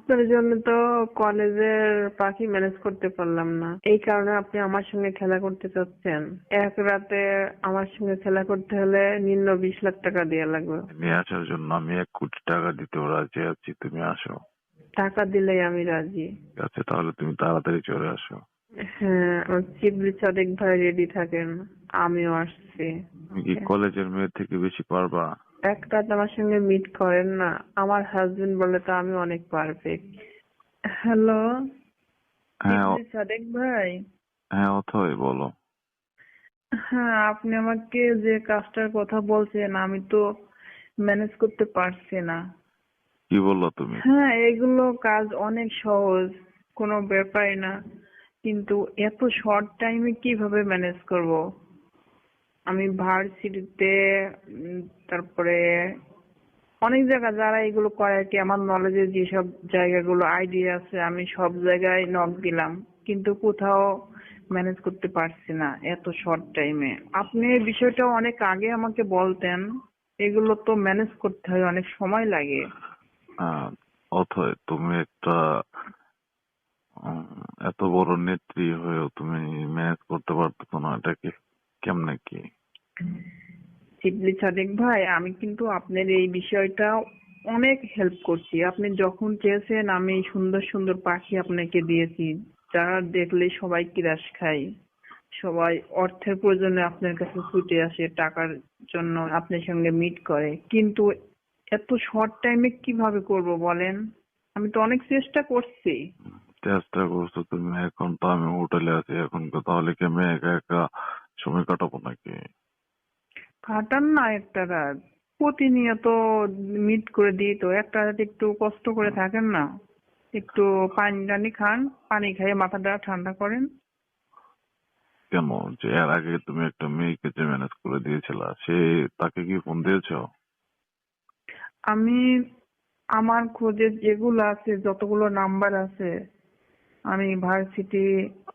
আপনার জন্য তো কলেজের পাখি ম্যানেজ করতে পারলাম না। এই কারণে আপনি আমার সঙ্গে খেলা করতে চাচ্ছেন। এক রাতে আমার সঙ্গে খেলা করতে হলে নিম্ন বিশ লাখ টাকা দেওয়া লাগবে। নিয়ে আসার জন্য আমি এক কোটি টাকা দিতেও রাজি আছি তুমি আসো। টাকা দিলেই আমি রাজি। ঠিক আছে তাহলে তুমি তাড়াতাড়ি চলে আসো। হ্যাঁ আমার চিবলি সাদেক ভাই রেডি থাকেন। আমিও আসছি। তুমি কি কলেজের মেয়ে থেকে বেশি পারবা? এক রাত আমার সঙ্গে মিট করেন না। আমার হাজবেন্ড বলে তো আমি অনেক পারফেক্ট হ্যালো হ্যাঁ সাদেক ভাই। হ্যাঁ অথই বলো। হ্যাঁ আপনি আমাকে যে কাজটার কথা বলছেন আমি তো ম্যানেজ করতে পারছি না। কি বলল তুমি? হ্যাঁ এগুলো কাজ অনেক সহজ কোনো ব্যাপারই না। কিন্তু এত শর্ট টাইমে কীভাবে ম্যানেজ করব? আমি ভার্সিটিতে তারপরে অনেক জায়গা যারা এগুলো করে আর কি, আমার নলেজে যেসব জায়গাগুলো আইডিয়া আছে, আমি সব জায়গায় নক দিলাম। কিন্তু কোথাও ম্যানেজ করতে পারছি না এত শর্ট টাইমে আপনি বিষয়টা অনেক আগে আমাকে বলতেন, এগুলো তো ম্যানেজ করতে হয়, অনেক সময় লাগে। অথয় তুমি একটা এত বড় নেত্রী হয়েও তুমি ম্যানেজ করতে পারতেছো না, এটা কি কেমনে কি? শিবলি সাদেক ভাই, আমি কিন্তু আপনার এই বিষয়টা অনেক হেল্প করছি। আপনি যখন চেয়েছেন, আমি সুন্দর সুন্দর পাখি আপনাকে দিয়েছি। যারা দেখলে সবাই কিরাস খায়। সবাই অর্থের প্রয়োজনে আপনার কাছে ছুটে আসে, টাকার জন্য আপনার সঙ্গে মিট করে। কিন্তু এত শর্ট টাইমে কীভাবে করব বলেন? আমি তো অনেক চেষ্টা করছি। চেষ্টা করছ তুমি, এখন তো আমি হোটেলে আছি এখন তাহলে কি আমি একা একা সময় কাটাবো নাকি? কাটান না একটা রাত প্রতিনিয়ত মিট করে দিই তো একটা রাত একটু কষ্ট করে থাকেন না একটু পানি টানি খান পানি খাইয়ে মাথাটা ঠান্ডা করেন। কেন? যে এর আগে তুমি একটা মেয়েকে যে ম্যানেজ করে দিয়েছিলা সে তাকে কি ফোন দিয়েছ? আমি আমার খোঁজে যেগুলো আছে যতগুলো নাম্বার আছে আমি ভার্সিটি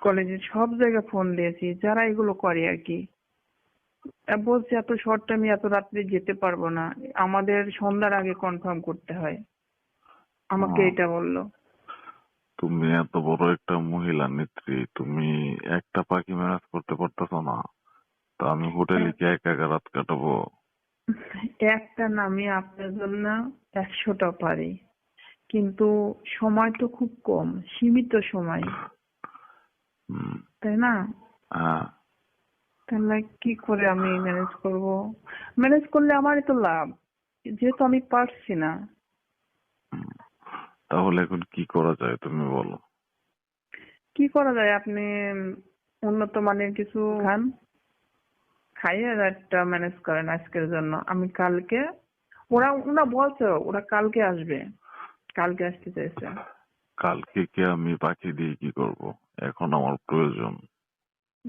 কলেজে সব জায়গায় ফোন দিয়েছি যারা এগুলো করে আর কি। বলছে এত শর্ট টাইমে এত রাত্রে যেতে পারব না। আমাদের সন্ধ্যার আগে কনফার্ম করতে হয়। আমাকে এটা বলল। তুমি এত বড় একটা মহিলা নেত্রী তুমি একটা পাখি ম্যানেজ করতে পারতেছো না। তো আমি হোটেলে কি একা একা রাত কাটাবো? একটা নামে আপনার জন্য একশোটা পারি। কিন্তু সময় তো খুব কম সীমিত সময়। তাই না? হ্যাঁ। তাহলে কি করে আমি ম্যানেজ করব? ম্যানেজ করলে আমারই তো লাভ যেহেতু আমি পারছি না। তাহলে এখন কি করা যায় তুমি বলো। কি করা যায়? আপনি উন্নত মানের কিছু খান। খাইয়ে একটা ম্যানেজ করেন আজকের জন্য। আমি কালকে ওরা ওরা বলছে ওরা কালকে আসবে। কালকে আসতে চাইছে। কালকে কি আমি পাখি দিয়ে কি করব? এখন আমার প্রয়োজন।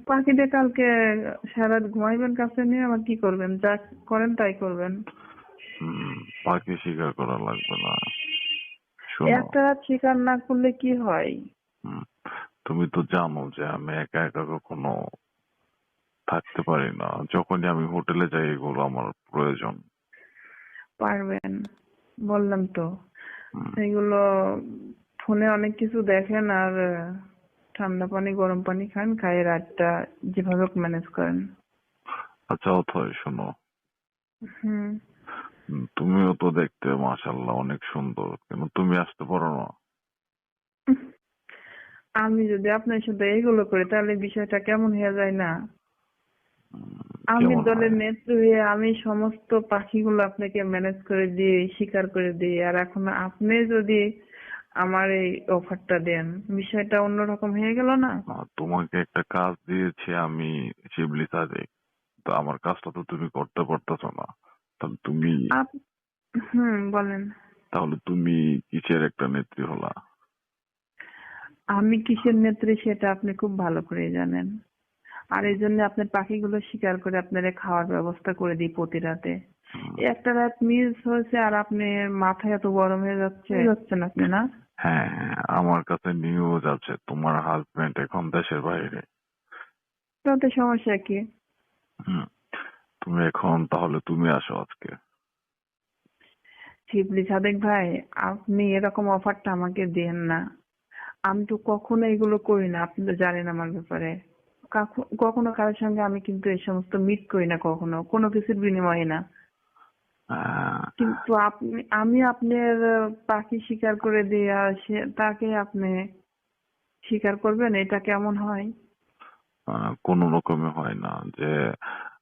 পাখিদের কালকে সারা রাত ঘুমাইবেন কাছে নিয়ে আবার কি করবেন? যা করেন তাই করবেন। পাখি শিকার করা লাগবে না। একটা রাত শিকার না করলে কি হয়? তুমি তো জানো যে আমি একা একা কখনো থাকতে পারি না। যখনই আমি হোটেলে যাই এগুলো আমার প্রয়োজন। পারবেন বললাম তো। এগুলো ফোনে অনেক কিছু দেখেন আর ঠান্ডা পানি গরম পানি খান খাই রাতটা যেভাবে ম্যানেজ করেন। আচ্ছা অথয় শোনো হুম তুমিও তো দেখতে মাশাল্লাহ অনেক সুন্দর। কিন্তু তুমি আসতে পারো না। আমি যদি আপনার সাথে এগুলো করি তাহলে বিষয়টা কেমন হয়ে যায় না? আমি দলের নেত্রী হয়ে আমি সমস্ত পাখিগুলো আপনাকে ম্যানেজ করে দিই শিকার করে দিই। আর এখন আপনি যদি আমার এই অফারটা দেন। বিষয়টা অন্যরকম হয়ে গেল না? না, তোমাকে একটা কাজ দিয়েছি আমি শিবলি সাজে তো আমার কাজটা তো তুমি করতে পারতেছো না। তাহলে তুমি আপ- হুম বলেন। তাহলে তুমি কিসের একটা নেত্রী হলা? আমি কিসের নেত্রী সেটা আপনি খুব ভালো করে জানেন। আর এই জন্য আপনার পাখিগুলো শিকার করে আপনারা খাওয়ার ব্যবস্থা করে দিই প্রতি রাতে একটা রাত মিস হয়েছে আর আপনি মাথায় এত গরম হয়ে যাচ্ছে। যাচ্ছেন আপনি না? হ্যাঁ আমার কাছে নিউজ আছে। তোমার হাজবেন্ড এখন দেশের বাইরে। তাতে সমস্যা কি? হুম তুমি এখন তাহলে তুমি আসো আজকে। শিবলি সাদেক ভাই আপনি এরকম অফারটা আমাকে দেন না। আমি তো কখনো এগুলো করি না আপনি তো জানেন আমার ব্যাপারে। কাকু- কখনো কারোর সঙ্গে আমি কিন্তু এই সমস্ত মিট করি না কখনো কোনো কিছুর বিনিময়ে না। কিন্তু আপনি আমি আপনার পাখি শিকার করে দিয়ে সে তাকে আপনি স্বীকার করবেন? এটা কেমন হয়? কোনো রকমে হয় না যে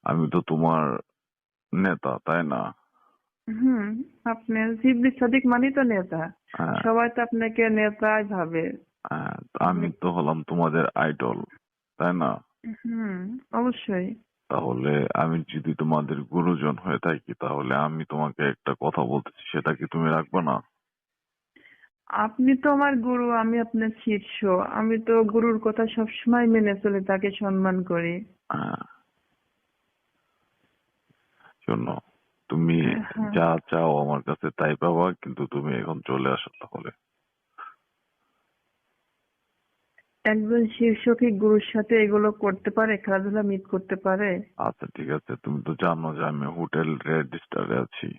আমি তো তোমার নেতা তাই না? হুম আপনি শিবলি সাদিক মানে তো নেতা। হ্যাঁ, সবাই তো আপনাকে নেতাই ভাবে। হ্যাঁ, আমি তো হলাম তোমাদের আইডল তাই না? হুম অবশ্যই। তাহলে আমি যদি তোমাদের গুরুজন হয়ে থাকি তাহলে আমি তোমাকে একটা কথা বলতেছি সেটা কি তুমি রাখবে না আপনি তো আমার গুরু আমি আপনার শিষ্য আমি তো গুরুর কথা সবসময় মেনে চলি তাকে সম্মান করি হ্যাঁ। শোনো তুমি হ্যাঁ। যা চাও আমার কাছে তাই পাবা কিন্তু তুমি এখন চলে আসো তাহলে একজন শীর্ষ কি গুরুর সাথে এগুলো করতে পারে খেলাধুলা মিট করতে পারে? আচ্ছা ঠিক আছে। তুমি তো জানো যে আমি হোটেল রেজিস্টারে আছি।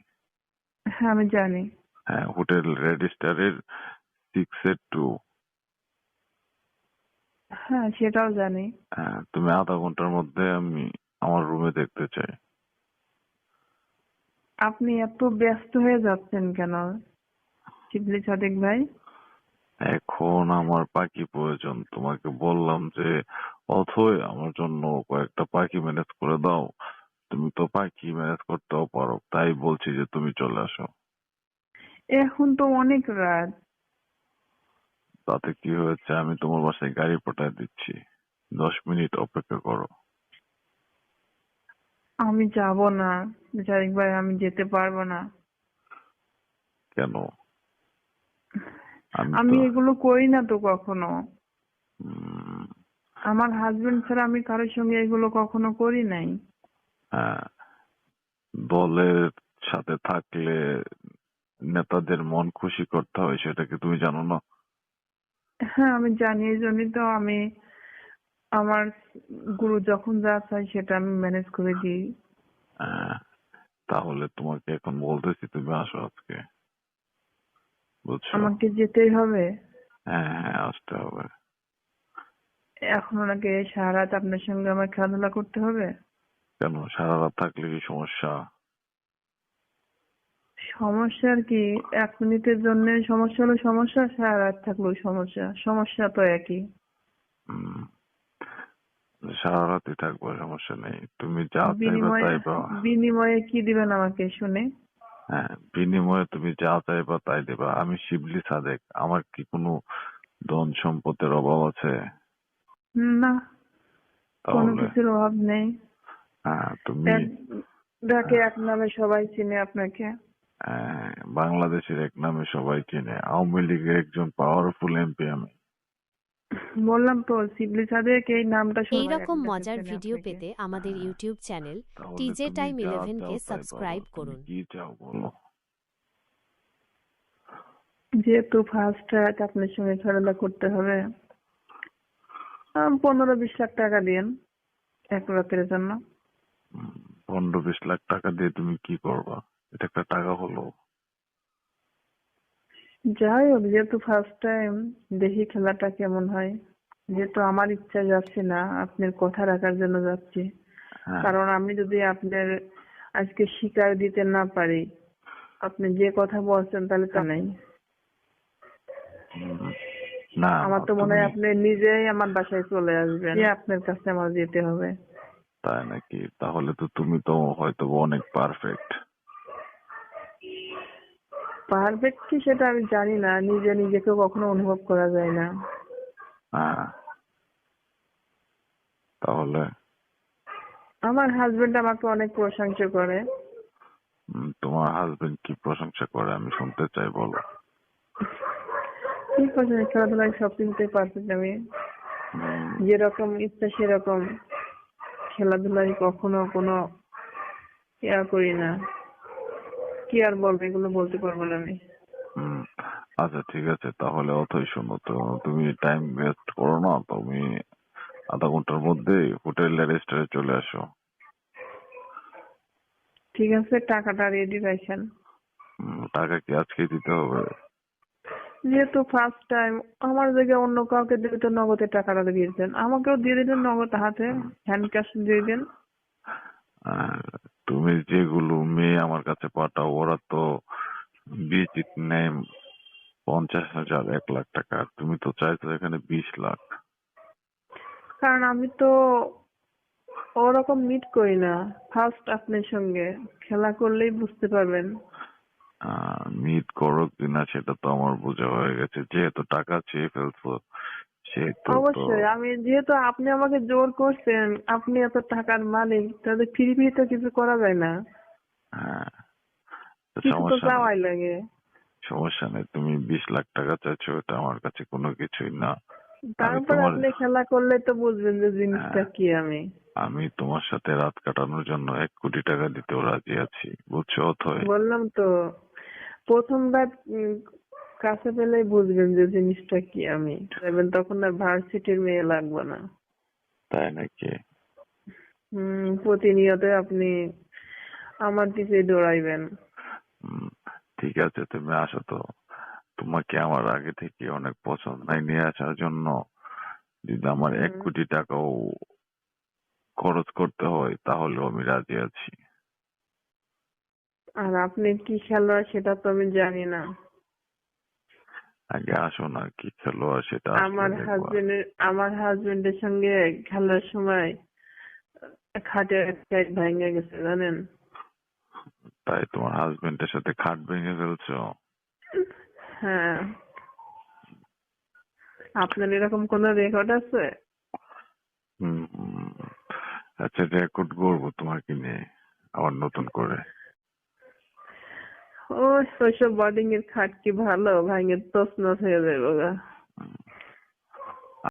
হ্যাঁ আমি জানি। হ্যাঁ হোটেল রেজিস্টারের সিক্স এর টু হ্যাঁ সেটাও জানি। হ্যাঁ তুমি আধা ঘণ্টার মধ্যে আমি আমার রুমে দেখতে চাই। আপনি এত ব্যস্ত হয়ে যাচ্ছেন কেন শিবলি সাদেক ভাই? এখন আমার পাখি প্রয়োজন। তোমাকে বললাম যে অথই আমার জন্য কয়েকটা পাখি ম্যানেজ করে দাও। তুমি তো পাখি ম্যানেজ করতেও পারো তাই বলছি যে তুমি চলে আসো। এখন তো অনেক রাত। তাতে কি হয়েছে? আমি তোমার বাসায় গাড়ি পাঠায় দিচ্ছি। দশ মিনিট অপেক্ষা করো। আমি যাব না। সাদেক ভাই আমি যেতে পারব না। কেন? আমি এগুলো করি না তো কখনো। আমার হাজবেন্ড ছাড়া আমি কারোর সঙ্গে এগুলো কখনো করি নাই। হ্যাঁ দলের সাথে থাকলে নেতাদের মন খুশি করতে হয় সেটা কি তুমি জানো না? হ্যাঁ আমি জানি এই জন্যই তো আমি আমার গুরু যখন যা চাই সেটা আমি ম্যানেজ করে দিই। হ্যাঁ, তাহলে তোমাকে এখন বলতেছি তুমি আসো আজকে। বুঝছ? আমাকে যেতেই হবে। হ্যাঁ হ্যাঁ আসতে হবে। এখন ওনাকে সারা রাত আপনার সঙ্গে আমার খেলাধুলা করতে হবে? কেন? সারা রাত থাকলে কি সমস্যা? সমস্যার কি এক মিনিটের জন্য সমস্যা হলো সমস্যা সারা রাত থাকলেও সমস্যা। সমস্যা তো একই। সারা রাতই থাকব সমস্যা নেই। তুমি যা চাইবে বিনিময়ে তাই বিনিময়ে কি দিবেন আমাকে শুনে? হ্যাঁ বিনিময়ে তুমি যা চাইবা তাই দেবা। আমি শিবলি সাদেক আমার কি কোনো ধন সম্পদের অভাব আছে? না কোনো কিছুর অভাব নেই। হ্যাঁ তুমি ডাকে এক নামে সবাই চিনে আপনাকে। হ্যাঁ, বাংলাদেশের এক নামে সবাই চেনে। আওয়ামী লীগের একজন পাওয়ারফুল এমপি আমি। বললাম তো শিবলি সাদেক এই নামটা সবাই এই রকম এখন কাছে মজার ভিডিও পেতে আমাদের ইউটিউব চ্যানেল টিজে টাইম যা ইলেভেন চাও কে সাবস্ক্রাইব করুন। যেহেতু ফার্স্ট রাত আপনার সঙ্গে খেলাধুলা করতে হবে আম, পনেরো বিশ লাখ টাকা দিন এক রাতের জন্য। পনেরো বিশ লাখ টাকা দিয়ে তুমি কি করবা? এটা একটা টাকা হলো। যাই হোক যেহেতু ফার্স্ট টাইম দেখি খেলাটা কেমন হয়। যেহেতু আমার ইচ্ছা যাচ্ছে না আপনার কথা রাখার জন্য যাচ্ছি। হ্যাঁ। কারণ আমি যদি আপনার আজকে শিকার দিতে না পারি আপনি যে কথা বলছেন তাহলে তা নাই। না আমার তো মনে হয় আপনি নিজেই আমার বাসায় চলে আসবেন। যে আপনার কাছে আমার যেতে হবে। তাই নাকি? তাহলে তো তুমি তো হয়তো অনেক পারফেক্ট পারফেক্ট কি সেটা আমি জানি না। নিজে নিজেকে কখনো অনুভব করা যায় না। হ্যাঁ। তাহলে? আমার হাজবেন্ড আমাকে অনেক প্রশংসা করে। তোমার হাজবেন্ড কি প্রশংসা করে? আমি শুনতে চাই বলো। কি করছেন খেলাধুলায় সব কিছুতেই পারফেক্ট আমি। যেরকম ইচ্ছা সেরকম। খেলাধুলায় কখনো কোনো ইয়া করি না। কি আর বলব এগুলো বলতে পারব না আমি। হুম, আচ্ছা ঠিক আছে তাহলে অথই শোনো তো। তুমি টাইম ওয়েস্ট করো না তুমি আধা ঘণ্টার মধ্যে হোটেল রেজিস্টারে চলে আসো। ঠিক আছে টাকাটা রেডি রাখেন টাকা কি আজকে দিতে হবে? যেহেতু ফার্স্ট টাইম আমার জায়গায় অন্য কাউকে দিলে তো নগদে টাকাটা দিয়ে দিতেন আমাকেও দিয়ে দিতেন নগদ হাতে হ্যান্ড ক্যাশ দিয়ে দিন তুমি যেগুলো মেয়ে আমার কাছে পাঠাও ওরা তো বিচিত নেয় পঞ্চাশ হাজার এক লাখ টাকা। তুমি তো চাইছো এখানে বিশ লাখ। কারণ আমি তো ওরকম মিট করি না ফার্স্ট আপনার সঙ্গে। খেলা করলেই বুঝতে পারবেন। মিট করো কিনা সেটা তো আমার বোঝা হয়ে গেছে। যেহেতু টাকা চেয়ে ফেলছো সেহেতু অবশ্যই আমি যেহেতু আপনি আমাকে জোর করছেন আপনি এত টাকার মালিক তাহলে ফ্রি ফ্রি তো কিছু করা যায় না। হ্যাঁ কিছু তো সমস্যা নেই। চাওয়াই লাগে। সমস্যা নেই তুমি বিশ লাখ টাকা চাইছো এটা আমার কাছে কোনো কিছুই না। তারপর আপনি খেলা করলে তো বুঝবেন যে জিনিসটা হ্যাঁ। কি আমি। আমি তোমার সাথে রাত কাটানোর জন্য এক কোটি টাকা দিতেও রাজি আছি বুঝছ অথয়? বললাম তো প্রথমবার কাছে পেলেই বুঝবেন যে জিনিসটা কি আমি। দেখবেন তখন আর ভার্সিটির মেয়ে লাগবে না। তাই নাকি? হম প্রতিনিয়ত আপনি আমার দিকে দৌড়াইবেন। ঠিক আছে তুমি আসো তো। তোমাকে আমার আগে থেকে অনেক পছন্দ নাই নিয়ে আসার জন্য। যদি আমার এক কোটি টাকাও খরচ করতে হয় তাহলেও আমি রাজি আছি। আর আপনি কি খেলোয়াড় সেটা তো আমি জানি না। আগে আসো না কি খেলোয়াড় সেটা আমার। হাজবেন্ডের আমার হাজবেন্ডের সঙ্গে খেলার সময় খাটের সাইড ভেঙে গেছে জানেন তাই তোমার হাজবেন্ডের সাথে খাট ভেঙে ফেলছো হ্যাঁ আপনার এরকম কোন রেকর্ড আছে। আচ্ছা রেকর্ড করব তোমাকে নিয়ে আবার নতুন করে ও ওইসব বোর্ডিং এর খাট কি ভালো ভাঙে তছনছ হয়ে যাবে